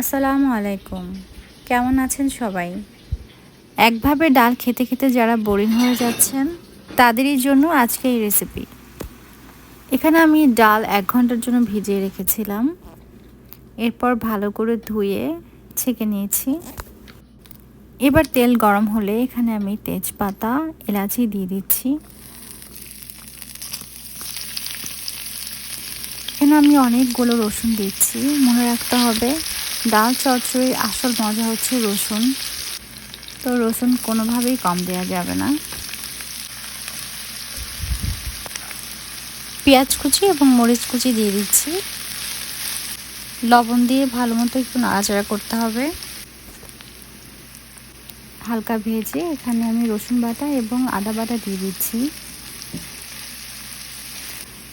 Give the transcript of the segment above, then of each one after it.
আসসালামু আলাইকুম। কেমন আছেন সবাই? একভাবে ডাল খেতে খেতে যারা বোরিং হয়ে যাচ্ছেন, তাদেরই জন্য আজকে এই রেসিপি এখানে আমি ডাল এক ঘণ্টার জন্য ভিজিয়ে রেখেছিলাম। এরপর ভালো করে ধুয়ে ছেঁকে নিয়েছি। এবার তেল গরম হলে এখানে আমি তেজপাতা, এলাচি দিয়ে দিচ্ছি। এখানে আমি অনেকগুলো রসুন দিচ্ছি, মনে রাখতে হবে। ডাল চচ্চড়ির আসল মজা হচ্ছে রসুন। তো রসুন কোনোভাবেই কম দেওয়া যাবে না। পেঁয়াজ কুচি এবং মরিচ কুচি দিয়ে দিচ্ছি। লবণ দিয়ে ভালো মতো একটু নাড়াচাড়া করতে হবে। হালকা ভেজে এখানে আমি রসুন বাটা এবং আদা বাটা দিয়ে দিচ্ছি।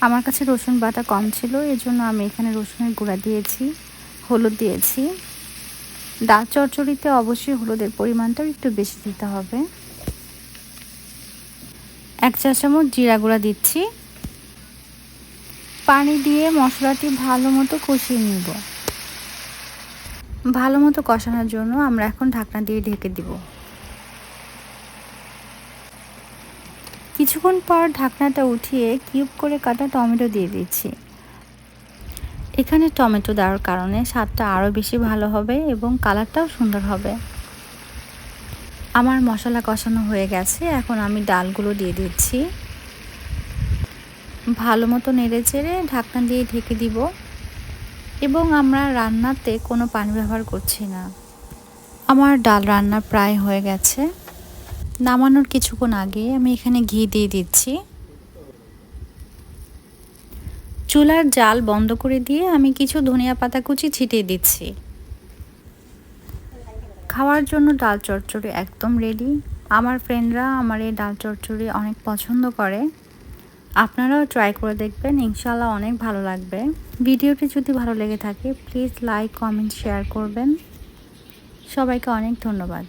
আমার কাছে রসুন বাটা কম ছিল, এজন্য আমি এখানে রসুনের গুঁড়া দিয়েছি। হলুদ দিয়েছি। ডাল চচ্চড়িতে অবশ্যই হলুদের পরিমাণটাও একটু বেশি দিতে হবে। এক চা চামচ জিরা গুঁড়া দিচ্ছি। পানি দিয়ে মশলাটি ভালো মতো কষিয়ে নিব। ভালো মতো কষানোর জন্য আমরা এখন ঢাকনা দিয়ে ঢেকে দিব। কিছুক্ষণ পর ঢাকনাটা উঠিয়ে কিউব করে কাটা টমেটো দিয়ে দিচ্ছি। এখানে টমেটো দেওয়ার কারণে স্বাদটা আরও বেশি ভালো হবে এবং কালারটাও সুন্দর হবে। আমার মশলা কষানো হয়ে গেছে, এখন আমি ডালগুলো দিয়ে দিচ্ছি। ভালো মতো নেড়ে চেড়ে ঢাকনা দিয়ে ঢেকে দিব এবং আমরা রান্নাতে কোনো পানি ব্যবহার করছি না। আমার ডাল রান্না প্রায় হয়ে গেছে। নামানোর কিছুক্ষণ আগে আমি এখানে ঘি দিয়ে দিচ্ছি। চুলার জাল বন্ধ করে দিয়ে আমি কিছু ধনিয়া পাতা কুচি ছিটিয়ে দিচ্ছি। খাওয়ার জন্য ডাল চচ্চড়ি একদম রেডি আমার ফ্রেন্ডরা আমার এই ডাল চচ্চড়ি অনেক পছন্দ করে। আপনারাও ট্রাই করে দেখবেন ইনশাল্লাহ অনেক ভালো লাগবে। ভিডিওটি যদি ভালো লেগে থাকে প্লিজ লাইক কমেন্ট শেয়ার করবেন। সবাইকে অনেক ধন্যবাদ।